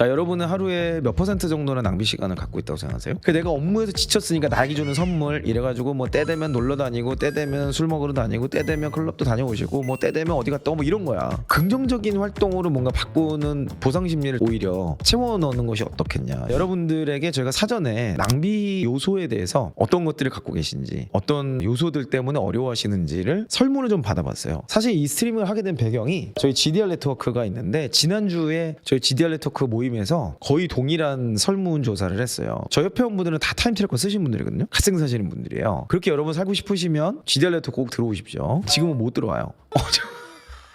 자 여러분은 하루에 몇 퍼센트 정도는 낭비 시간을 갖고 있다고 생각하세요? 그 내가 업무에서 지쳤으니까 나에게 주는 선물 이래가지고 뭐 때 되면 놀러 다니고 때 되면 술 먹으러 다니고 때 되면 클럽도 다녀오시고 뭐 때 되면 어디 갔다 오고 뭐 이런 거야. 긍정적인 활동으로 뭔가 바꾸는 보상 심리를 오히려 채워 넣는 것이 어떻겠냐. 여러분들에게 저희가 사전에 낭비 요소에 대해서 어떤 것들을 갖고 계신지 어떤 요소들 때문에 어려워하시는지를 설문을 좀 받아봤어요. 사실 이 스트리밍을 하게 된 배경이 저희 GDR 네트워크가 있는데 지난주에 저희 GDR 네트워크 모임 에서 거의 동일한 설문 조사를 했어요. 저 옆에 온 분들은 다 타임 트래커 쓰신 분들이거든요. 갓생 사시는 분들이에요. 그렇게 여러분 살고 싶으시면 네트워크 꼭 들어오십시오. 지금은 못 들어와요. 어, 저-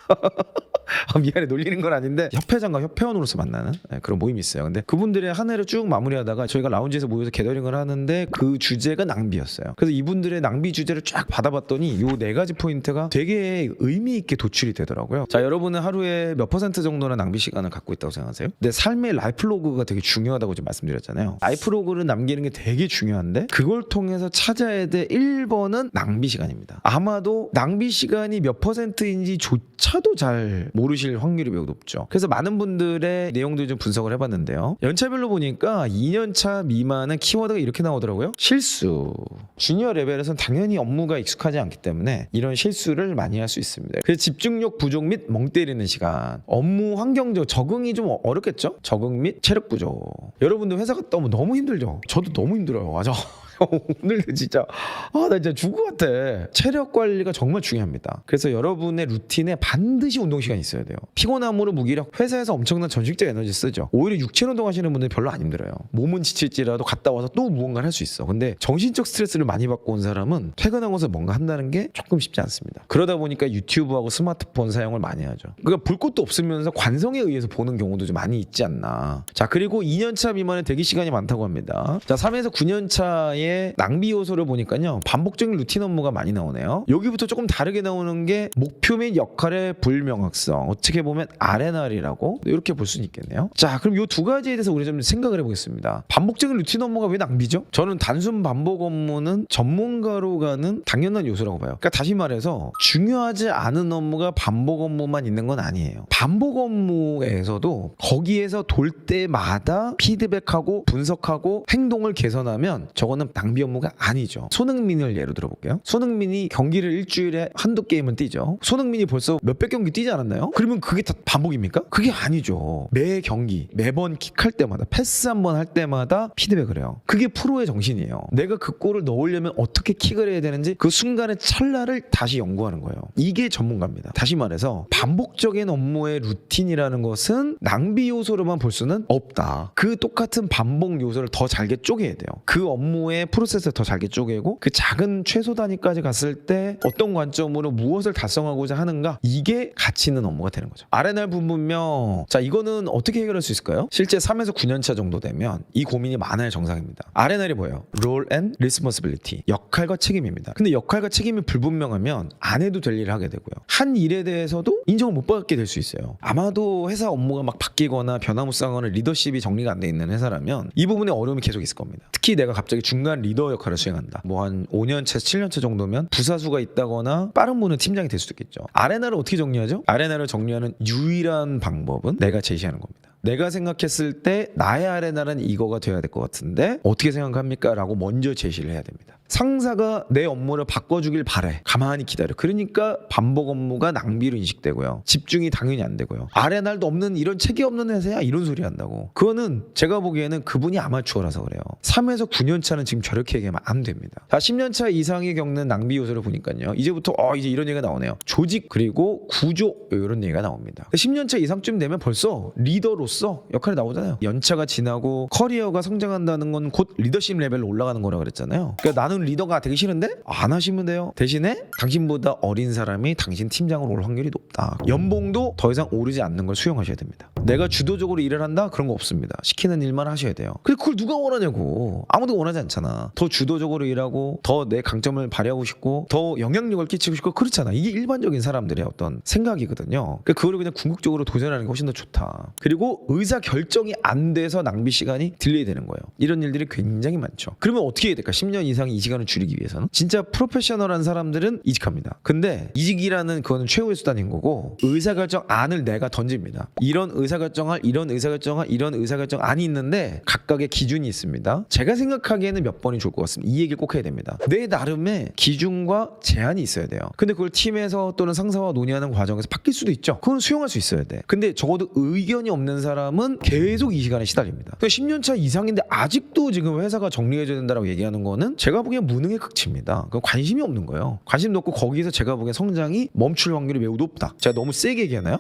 아, 미안해 놀리는 건 아닌데 협회장과 협회원으로서 만나는 네, 그런 모임이 있어요. 근데 그분들의 한 해를 쭉 마무리하다가 저희가 라운지에서 모여서 게더링을 하는데 그 주제가 낭비였어요. 그래서 이분들의 낭비 주제를 쫙 받아봤더니 요 네 가지 포인트가 되게 의미 있게 도출이 되더라고요. 자 여러분은 하루에 몇 퍼센트 정도는 낭비 시간을 갖고 있다고 생각하세요? 내 삶의 라이프 로그가 되게 중요하다고 지금 말씀드렸잖아요. 라이프 로그를 남기는 게 되게 중요한데 그걸 통해서 찾아야 될 1번은 낭비 시간입니다. 아마도 낭비 시간이 몇 퍼센트인지조차도 잘 모르실 확률이 매우 높죠. 그래서 많은 분들의 내용들 좀 분석을 해봤는데요. 연차별로 보니까 2년차 미만은 키워드가 이렇게 나오더라고요. 실수. 주니어 레벨에서는 당연히 업무가 익숙하지 않기 때문에 이런 실수를 많이 할 수 있습니다. 그래서 집중력 부족 및 멍 때리는 시간, 업무 환경적 적응이 좀 어렵겠죠? 적응 및 체력 부족. 여러분들 회사 갔다 오면 너무 힘들죠? 저도 너무 힘들어요. 맞아. 오늘도 진짜 아 나 진짜 죽을 것 같아. 체력 관리가 정말 중요합니다. 그래서 여러분의 루틴에 반드시 운동 시간이 있어야 돼요. 피곤함으로 무기력 회사에서 엄청난 전직적 에너지 쓰죠. 오히려 육체 운동 하시는 분들 별로 안 힘들어요. 몸은 지칠지라도 갔다 와서 또 무언가를 할 수 있어. 근데 정신적 스트레스를 많이 받고 온 사람은 퇴근하고서 뭔가 한다는 게 조금 쉽지 않습니다. 그러다 보니까 유튜브하고 스마트폰 사용을 많이 하죠. 그러니까 볼 것도 없으면서 관성에 의해서 보는 경우도 좀 많이 있지 않나. 자 그리고 2년차 미만의 대기 시간이 많다고 합니다. 자 3에서 9년차의 낭비 요소를 보니까요 반복적인 루틴 업무가 많이 나오네요. 여기부터 조금 다르게 나오는 게 목표 및 역할의 불명확성 어떻게 보면 RNR이라고 이렇게 볼 수는 있겠네요. 자 그럼 이 두 가지에 대해서 우리 좀 생각을 해보겠습니다. 반복적인 루틴 업무가 왜 낭비죠? 저는 단순 반복 업무는 전문가로 가는 당연한 요소라고 봐요. 그러니까 다시 말해서 중요하지 않은 업무가 반복 업무만 있는 건 아니에요. 반복 업무에서도 거기에서 돌 때마다 피드백하고 분석하고 행동을 개선하면 저거는 낭비 업무가 아니죠. 손흥민을 예로 들어볼게요. 손흥민이 경기를 일주일에 한두 게임은 뛰죠. 손흥민이 벌써 몇백 경기 뛰지 않았나요? 그러면 그게 다 반복입니까? 그게 아니죠. 매 경기, 매번 킥할 때마다 패스 한 번 할 때마다 피드백을 해요. 그게 프로의 정신이에요. 내가 그 골을 넣으려면 어떻게 킥을 해야 되는지 그 순간의 찰나를 다시 연구하는 거예요. 이게 전문가입니다. 다시 말해서 반복적인 업무의 루틴이라는 것은 낭비 요소로만 볼 수는 없다. 그 똑같은 반복 요소를 더 잘게 쪼개야 돼요. 그 업무의 프로세스를 더 잘게 쪼개고 그 작은 최소 단위까지 갔을 때 어떤 관점으로 무엇을 달성하고자 하는가 이게 가치 있는 업무가 되는 거죠. R&R 분분명 자 이거는 어떻게 해결할 수 있을까요? 실제 3에서 9년 차 정도 되면 이 고민이 많아야 정상입니다. R&R이 뭐예요? Role and Responsibility 역할과 책임입니다. 근데 역할과 책임이 불분명하면 안 해도 될 일을 하게 되고요. 한 일에 대해서도 인정을 못 받게 될 수 있어요. 아마도 회사 업무가 막 바뀌거나 변화무쌍하거나 리더십이 정리가 안 돼 있는 회사라면 이 부분에 어려움이 계속 있을 겁니다. 특히 내가 갑자기 중간 리더 역할을 수행한다. 뭐 한 5년 차, 7년 차 정도면 부사수가 있다거나 빠른 분은 팀장이 될 수도 있겠죠. 아레나를 어떻게 정리하죠? 아레나를 정리하는 유일한 방법은 내가 제시하는 겁니다. 내가 생각했을 때 나의 아레나는 이거가 돼야 될 것 같은데 어떻게 생각합니까? 라고 먼저 제시를 해야 됩니다. 상사가 내 업무를 바꿔주길 바래. 가만히 기다려. 그러니까 반복 업무가 낭비로 인식되고요. 집중이 당연히 안 되고요. 아레날도 없는 이런 책이 없는 회사야 이런 소리 한다고. 그거는 제가 보기에는 그분이 아마추어라서 그래요. 3에서 9년 차는 지금 저렇게 얘기하면 안 됩니다. 자, 10년 차 이상이 겪는 낭비 요소를 보니까요. 이제부터 어 이제 이런 얘기가 나오네요. 조직 그리고 구조 이런 얘기가 나옵니다. 10년 차 이상쯤 되면 벌써 리더로서 역할이 나오잖아요. 연차가 지나고 커리어가 성장한다는 건 곧 리더십 레벨로 올라가는 거라 그랬잖아요. 그러니까 나는 리더가 되기 싫은데 안 하시면 돼요. 대신에 당신보다 어린 사람이 당신 팀장으로 올 확률이 높다. 연봉도 더 이상 오르지 않는 걸 수용하셔야 됩니다. 내가 주도적으로 일을 한다 그런 거 없습니다. 시키는 일만 하셔야 돼요. 근데 그걸 누가 원하냐고. 아무도 원하지 않잖아. 더 주도적으로 일하고 더 내 강점을 발휘하고 싶고 더 영향력을 끼치고 싶고 그렇잖아. 이게 일반적인 사람들의 어떤 생각이거든요. 그러니까 그거를 그냥 궁극적으로 도전하는 게 훨씬 더 좋다. 그리고 의사 결정이 안 돼서 낭비 시간이 딜레이 되는 거예요. 이런 일들이 굉장히 많죠. 그러면 어떻게 해야 될까? 10년 이상 이 시간을 줄이기 위해서는 진짜 프로페셔널한 사람들은 이직합니다. 근데 이직이라는 그거는 최후의 수단인 거고 의사 결정 안을 내가 던집니다. 이런 의사 결정할 이런 의사 결정할 이런 의사 결정 안이 있는데 각각의 기준이 있습니다. 제가 생각하기에는 몇 번이 좋을 것 같습니다. 이 얘기를 꼭 해야 됩니다. 내 나름의 기준과 제한이 있어야 돼요. 근데 그걸 팀에서 또는 상사와 논의하는 과정에서 바뀔 수도 있죠. 그건 수용할 수 있어야 돼. 근데 적어도 의견이 없는 사람은 계속 이 시간에 시달립니다. 10년 차 이상인데 아직도 지금 회사가 정리해줘야 된다라고 얘기하는 거는 제가 보기엔 무능의 극치입니다. 그 관심이 없는 거예요. 관심도 없고 거기서 제가 보기엔 성장이 멈출 확률이 매우 높다. 제가 너무 세게 얘기하나요?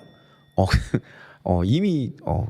어, 어 이미 어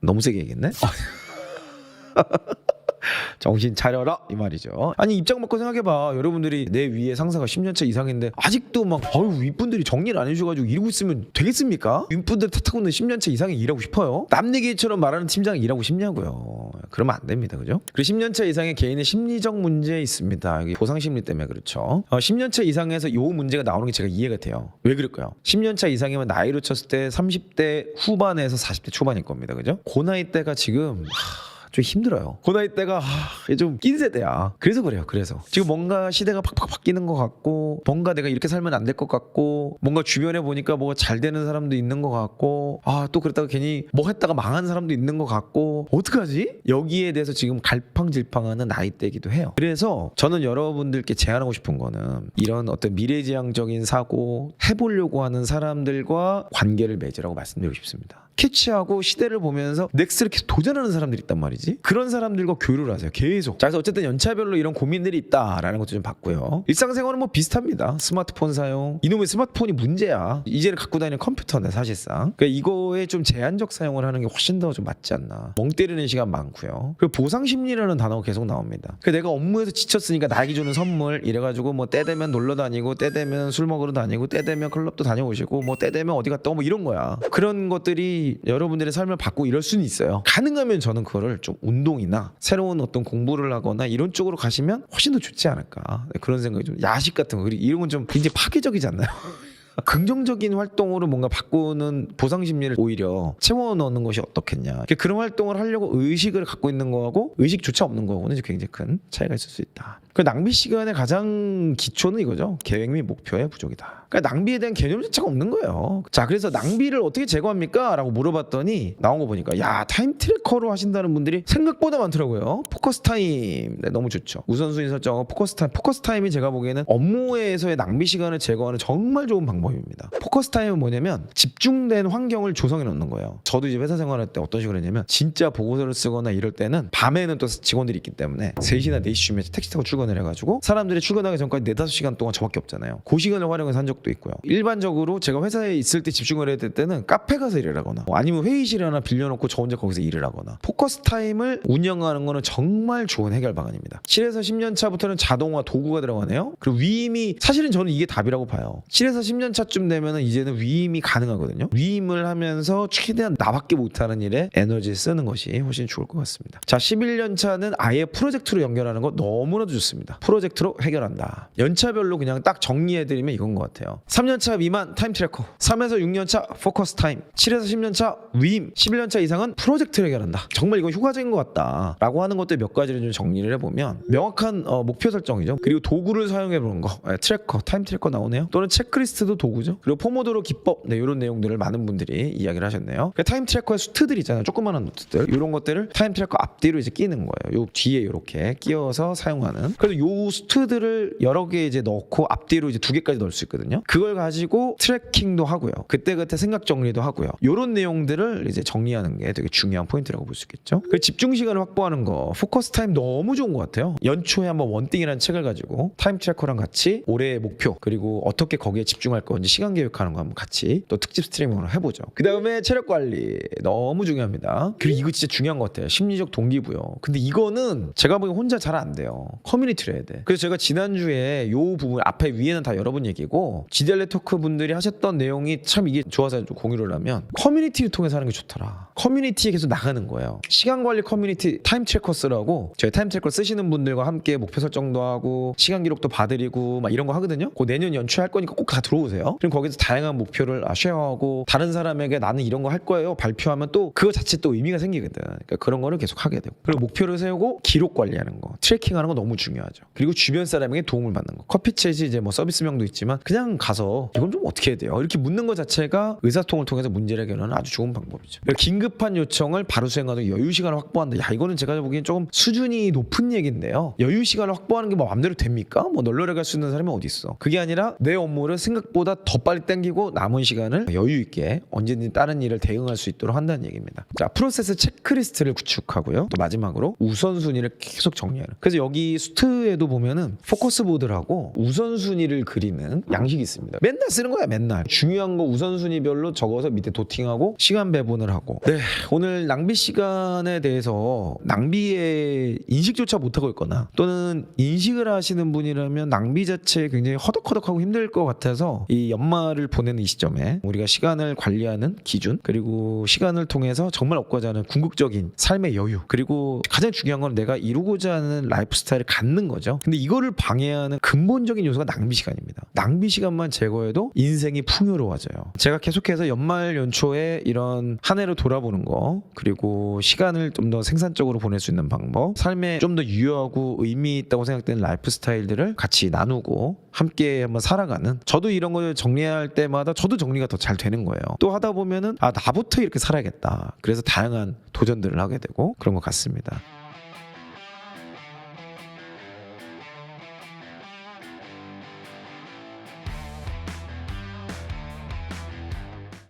너무 세게 얘기했네. 정신 차려라 이 말이죠. 아니 입장 바꿔 생각해봐. 여러분들이 내 위에 상사가 10년차 이상인데 아직도 막 어유 윗분들이 정리를 안 해주셔가지고 이러고 있으면 되겠습니까? 윗분들 탓하고는 10년차 이상이 일하고 싶어요. 남 얘기처럼 말하는 팀장이 일하고 싶냐고요. 그러면 안 됩니다, 그죠? 그리고 10년차 이상의 개인의 심리적 문제 있습니다. 여기 보상 심리 때문에 그렇죠. 어, 10년차 이상에서 요 문제가 나오는 게 제가 이해가 돼요. 왜 그럴까요? 10년차 이상이면 나이로 쳤을 때 30대 후반에서 40대 초반일 겁니다, 그죠? 그 나이 때가 지금. 하... 좀 힘들어요. 그 나이 때가 하, 좀 낀 세대야. 그래서 그래요. 그래서 지금 뭔가 시대가 팍팍 바뀌는 것 같고 뭔가 내가 이렇게 살면 안 될 것 같고 뭔가 주변에 보니까 뭐가 잘 되는 사람도 있는 것 같고 아 또 그랬다가 괜히 뭐 했다가 망한 사람도 있는 것 같고 어떡하지? 여기에 대해서 지금 갈팡질팡하는 나이대이기도 해요. 그래서 저는 여러분들께 제안하고 싶은 거는 이런 어떤 미래지향적인 사고 해보려고 하는 사람들과 관계를 맺으라고 말씀드리고 싶습니다. 캐치하고 시대를 보면서 넥스를 계속 도전하는 사람들이 있단 말이지. 그런 사람들과 교류를 하세요. 계속. 자, 그래서 어쨌든 연차별로 이런 고민들이 있다라는 것도 좀 봤고요. 일상생활은 뭐 비슷합니다. 스마트폰 사용. 이놈의 스마트폰이 문제야. 이제는 갖고 다니는 컴퓨터네 사실상. 그러니까 이거에 좀 제한적 사용을 하는 게 훨씬 더 좀 맞지 않나. 멍 때리는 시간 많고요. 그리고 보상 심리라는 단어가 계속 나옵니다. 그 내가 업무에서 지쳤으니까 나에게 주는 선물 이래가지고 뭐 때 되면 놀러 다니고 때 되면 술 먹으러 다니고 때 되면 클럽도 다녀오시고 뭐 때 되면 어디 갔다 오고 뭐 이런 거야. 그런 것들이 여러분들의 삶을 바꾸고 이럴 수는 있어요. 가능하면 저는 그거를 좀 운동이나 새로운 어떤 공부를 하거나 이런 쪽으로 가시면 훨씬 더 좋지 않을까. 네, 그런 생각이 좀 야식 같은 거 이런 건 좀 굉장히 파괴적이지 않나요? 긍정적인 활동으로 뭔가 바꾸는 보상 심리를 오히려 채워 넣는 것이 어떻겠냐. 그런 활동을 하려고 의식을 갖고 있는 거하고 의식조차 없는 거하고는 굉장히 큰 차이가 있을 수 있다. 그 낭비 시간의 가장 기초는 이거죠. 계획 및 목표의 부족이다. 그러니까 낭비에 대한 개념 자체가 없는 거예요. 자, 그래서 낭비를 어떻게 제거합니까? 라고 물어봤더니 나온 거 보니까 야, 타임 트래커로 하신다는 분들이 생각보다 많더라고요. 포커스 타임. 네, 너무 좋죠. 우선순위 설정하고 포커스 타임. 포커스 타임이 제가 보기에는 업무에서의 낭비 시간을 제거하는 정말 좋은 방법입니다. 포커스 타임은 뭐냐면 집중된 환경을 조성해 놓는 거예요. 저도 이제 회사 생활할 때 어떤 식으로 했냐면 진짜 보고서를 쓰거나 이럴 때는 밤에는 또 직원들이 있기 때문에 3시나 4시쯤에 택시 타고 출근 을 해가지고 사람들이 출근하기 전까지 4, 5시간 동안 저밖에 없잖아요. 그 시간을 활용해서 한 적도 있고요. 일반적으로 제가 회사에 있을 때 집중을 해야 될 때는 카페 가서 일을 하거나 뭐 아니면 회의실 하나 빌려놓고 저 혼자 거기서 일을 하거나 포커스 타임을 운영하는 거는 정말 좋은 해결 방안입니다. 7에서 10년 차부터는 자동화 도구가 들어가네요. 그리고 위임이 사실은 저는 이게 답이라고 봐요. 7에서 10년 차쯤 되면은 이제는 위임이 가능하거든요. 위임을 하면서 최대한 나밖에 못하는 일에 에너지를 쓰는 것이 훨씬 좋을 것 같습니다. 자, 11년 차는 아예 프로젝트로 연결하는 거 너무나도 좋습니다. 프로젝트로 해결한다. 연차별로 그냥 딱 정리해드리면 이건 것 같아요. 3년 차 미만 타임 트래커, 3에서 6년 차 포커스 타임, 7에서 10년 차 위임, 11년 차 이상은 프로젝트를 해결한다. 정말 이건 효과적인 것 같다. 라고 하는 것들 몇 가지를 좀 정리를 해보면 명확한 어, 목표 설정이죠. 그리고 도구를 사용해보는 거. 네, 트래커, 타임 트래커 나오네요. 또는 체크리스트도 도구죠. 그리고 포모도로 기법, 네, 이런 내용들을 많은 분들이 이야기를 하셨네요. 그 타임 트래커의 수트들 있잖아요. 조그마한 노트들. 이런 것들을 타임 트래커 앞뒤로 이제 끼는 거예요. 요 뒤에 이렇게 끼워서 사용하는. 그래서 요 수트들을 여러 개 이제 넣고 앞뒤로 이제 두 개까지 넣을 수 있거든요. 그걸 가지고 트래킹도 하고요. 그때그때 생각 정리도 하고요. 요런 내용들을 이제 정리하는 게 되게 중요한 포인트라고 볼 수 있겠죠. 그 집중 시간을 확보하는 거, 포커스 타임 너무 좋은 것 같아요. 연초에 한번 원띵이라는 책을 가지고 타임 트래커랑 같이 올해의 목표 그리고 어떻게 거기에 집중할 건지 시간 계획하는 거 한번 같이 또 특집 스트리밍으로 해보죠. 그 다음에 체력 관리 너무 중요합니다. 그리고 이거 진짜 중요한 것 같아요. 심리적 동기부여. 근데 이거는 제가 보기엔 혼자 잘 안 돼요. 커뮤니 티 커뮤니티를 해야 돼. 그래서 제가 지난주에 요 부분 앞에 위에는 다 여러분 얘기고 지델레 토크 분들이 하셨던 내용이 참 이게 좋아서 좀 공유를 하면 커뮤니티를 통해서 하는 게 좋더라. 커뮤니티에 계속 나가는 거예요. 시간 관리 커뮤니티 타임 트래커스라고 저희 타임 트래커 쓰시는 분들과 함께 목표 설정도 하고 시간 기록도 봐드리고 막 이런 거 하거든요. 그 내년 연초에 할 거니까 꼭 다 들어오세요. 그럼 거기서 다양한 목표를 아, 쉐어하고 다른 사람에게 나는 이런 거 할 거예요 발표하면 또 그거 자체 또 의미가 생기거든. 그러니까 그런 거를 계속 하게 되고 그리고 목표를 세우고 기록 관리하는 거, 트래킹하는 거 너무 중요 하죠. 그리고 주변 사람에게 도움을 받는 거. 커피챗이 이제 뭐 서비스명도 있지만 그냥 가서 이건 좀 어떻게 해야 돼요? 이렇게 묻는 것 자체가 의사소통을 통해서 문제를 해결하는 아주 좋은 방법이죠. 그리고 긴급한 요청을 바로 수행하는 여유 시간을 확보한다. 야 이거는 제가 보기엔 조금 수준이 높은 얘기인데요. 여유 시간을 확보하는 게 뭐 마음대로 됩니까? 뭐 널널해 갈 수 있는 사람이 어디 있어? 그게 아니라 내 업무를 생각보다 더 빨리 당기고 남은 시간을 여유 있게 언제든지 다른 일을 대응할 수 있도록 한다는 얘기입니다. 자 프로세스 체크리스트를 구축하고요. 또 마지막으로 우선순위를 계속 정리하는. 그래서 여기 수트 에도 보면은 포커스 보드라고 우선순위를 그리는 양식이 있습니다. 맨날 쓰는 거야 맨날. 중요한 거 우선순위별로 적어서 밑에 도팅하고 시간 배분을 하고. 네 오늘 낭비 시간에 대해서 낭비의 인식조차 못하고 있거나 또는 인식을 하시는 분이라면 낭비 자체에 굉장히 허덕허덕하고 힘들 것 같아서 이 연말을 보내는 이 시점에 우리가 시간을 관리하는 기준 그리고 시간을 통해서 정말 얻고자 하는 궁극적인 삶의 여유 그리고 가장 중요한 건 내가 이루고자 하는 라이프 스타일을 갖는 거죠. 근데 이거를 방해하는 근본적인 요소가 낭비 시간입니다. 낭비 시간만 제거해도 인생이 풍요로워져요. 제가 계속해서 연말 연초에 이런 한 해를 돌아보는 거 그리고 시간을 좀 더 생산적으로 보낼 수 있는 방법 삶에 좀 더 유효하고 의미 있다고 생각되는 라이프 스타일들을 같이 나누고 함께 한번 살아가는 저도 이런 걸 정리할 때마다 저도 정리가 더 잘 되는 거예요. 또 하다 보면은 아 나부터 이렇게 살아야겠다. 그래서 다양한 도전들을 하게 되고 그런 것 같습니다.